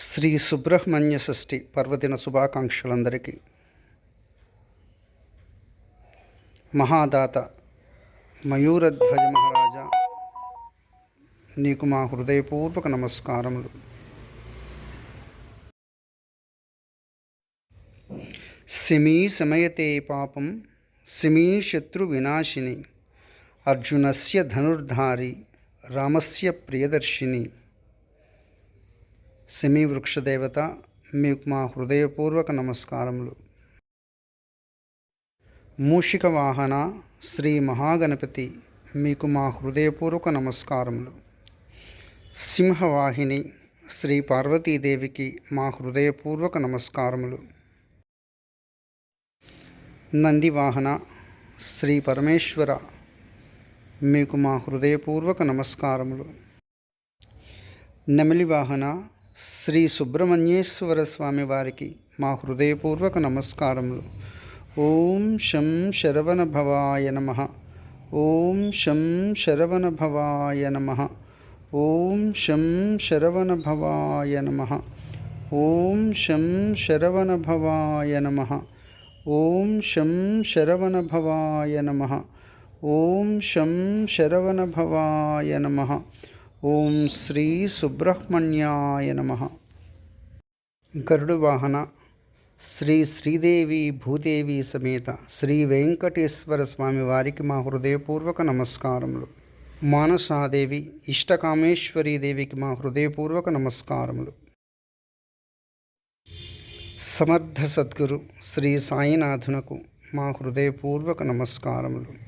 శ్రీ సుబ్రహ్మణ్య షష్ఠి పర్వదిన శుభాకాంక్షలందరికీ. మహాదాత మయూరధ్వజ మహారాజా నీకు మా హృదయపూర్వక నమస్కారములు. సిమీ శమయతే పాపం సిమీ శత్రు వినాశిని అర్జునస్య ధనుర్ధారి రామస్య ప్రియదర్శిని. సెమీ వృక్షదేవత మీకు మా హృదయపూర్వక నమస్కారములు. మూషిక వాహన శ్రీ మహాగణపతి మీకు మా హృదయపూర్వక నమస్కారములు. సింహవాహిని శ్రీ పార్వతీదేవికి మా హృదయపూర్వక నమస్కారములు. నందివాహన శ్రీ పరమేశ్వర మీకు మా హృదయపూర్వక నమస్కారములు. నెమలివాహన వాహన శ్రీ సుబ్రహ్మణ్యేశ్వర స్వామి వారికి మా హృదయపూర్వక నమస్కారములు. ఓం శం శరవణ భవాయ నమ. ఓం శం శరవణ భవాయ నమ. ఓం శం శరవణ భవాయ నమ. ఓం శం శరవణ భవాయ నమ. ఓం శం శరవణ భవాయ నమ. ఓం శం శరవణ భవాయ నమ. ఓం శ్రీ సుబ్రహ్మణ్యాయ నమ. గరుడు వాహన శ్రీ శ్రీదేవి భూదేవి సమేత శ్రీ వెంకటేశ్వర స్వామి వారికి మా హృదయపూర్వక నమస్కారములు. మానసాదేవి ఇష్టకామేశ్వరీ దేవికి మా హృదయపూర్వక నమస్కారములు. సమర్థ సద్గురు శ్రీ సాయినాథునకు మా హృదయపూర్వక నమస్కారములు.